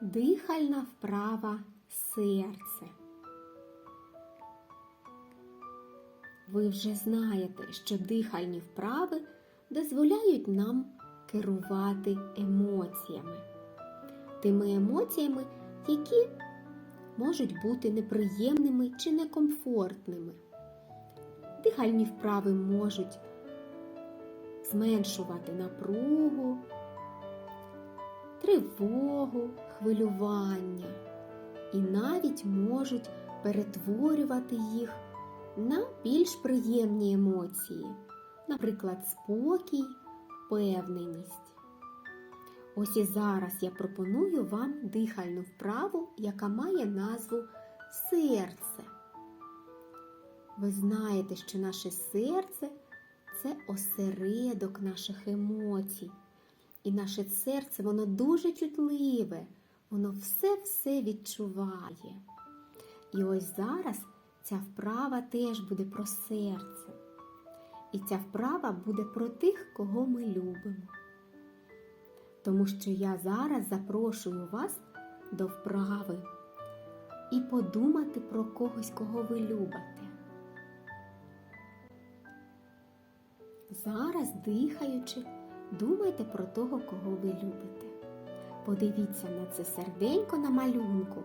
Дихальна вправа серце. Ви вже знаєте, що дихальні вправи дозволяють нам керувати емоціями. Тими емоціями, які можуть бути неприємними чи некомфортними. Дихальні вправи можуть зменшувати напругу, тривогу, хвилювання і навіть можуть перетворювати їх на більш приємні емоції, наприклад, спокій, впевненість. Ось і зараз я пропоную вам дихальну вправу, яка має назву серце. Ви знаєте, що наше серце це осередок наших емоцій. І наше серце, воно дуже чутливе, воно все-все відчуває. І ось зараз ця вправа теж буде про серце. І ця вправа буде про тих, кого ми любимо. Тому що я зараз запрошую вас до вправи і подумати про когось, кого ви любите. Зараз, дихаючи, думайте про того, кого ви любите. Подивіться на це серденько на малюнку.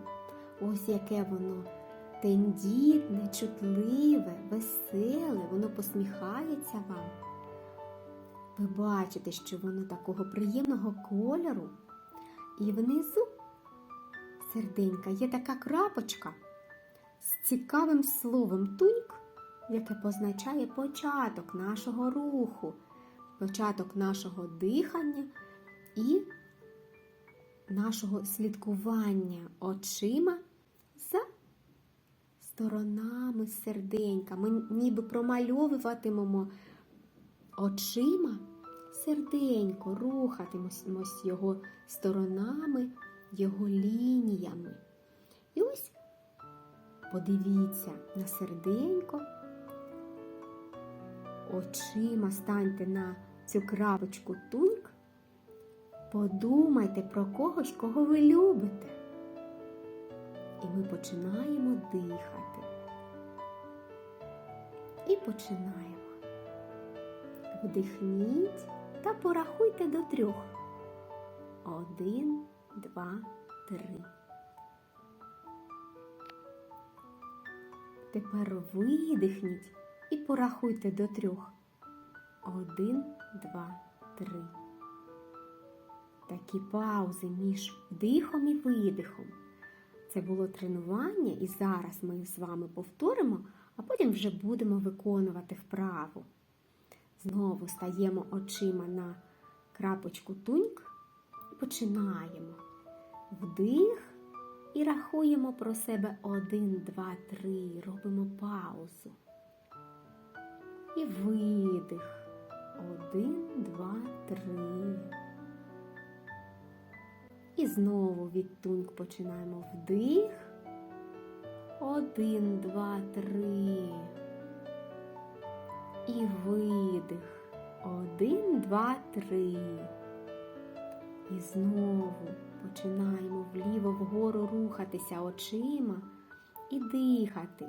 Ось яке воно тендітне, чутливе, веселе, воно посміхається вам. Ви бачите, що воно такого приємного кольору. І внизу серденька є така крапочка з цікавим словом туньк, яке позначає початок нашого руху, початок нашого дихання і нашого слідкування очима за сторонами серденька. Ми ніби промальовуватимемо очима серденько, рухатимемось його сторонами, його лініями. І ось подивіться на серденько, очима станьте на цю крапочку туньк, подумайте про когось, кого ви любите. І ми починаємо дихати. І починаємо. Вдихніть та порахуйте до трьох. Один, два, три. Тепер видихніть порахуйте до трьох. Один, два, три. Такі паузи між вдихом і видихом. Це було тренування, і зараз ми з вами повторимо, а потім вже будемо виконувати вправу. Знову стаємо очима на крапочку туньк і починаємо. Вдих і рахуємо про себе один, два, три. Робимо паузу. І видих. Один, два, три. І знову від туньк починаємо вдих. Один, два, три. І видих. Один, два, три. І знову починаємо вліво вгору рухатися очима і дихати.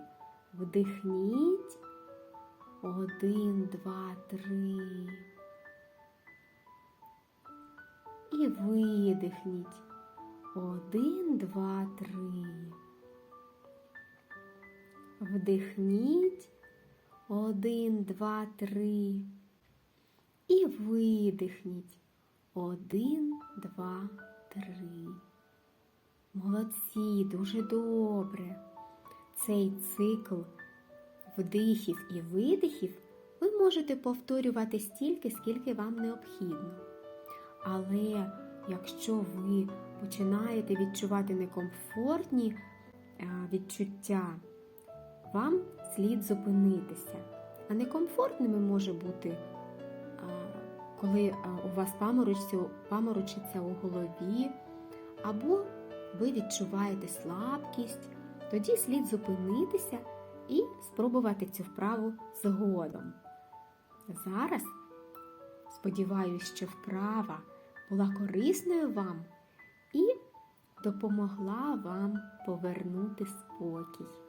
Вдихніть. Один, два, три. І видихніть. Один, два, три. Вдихніть. Один, два, три. І видихніть. Один, два, три. Молодці, дуже добре. Цей цикл вдихів і видихів ви можете повторювати стільки, скільки вам необхідно. Але якщо ви починаєте відчувати некомфортні відчуття, вам слід зупинитися. А некомфортними може бути, коли у вас паморочиться у голові, або ви відчуваєте слабкість, тоді слід зупинитися і спробувати цю вправу згодом. Зараз сподіваюся, що вправа була корисною вам і допомогла вам повернути спокій.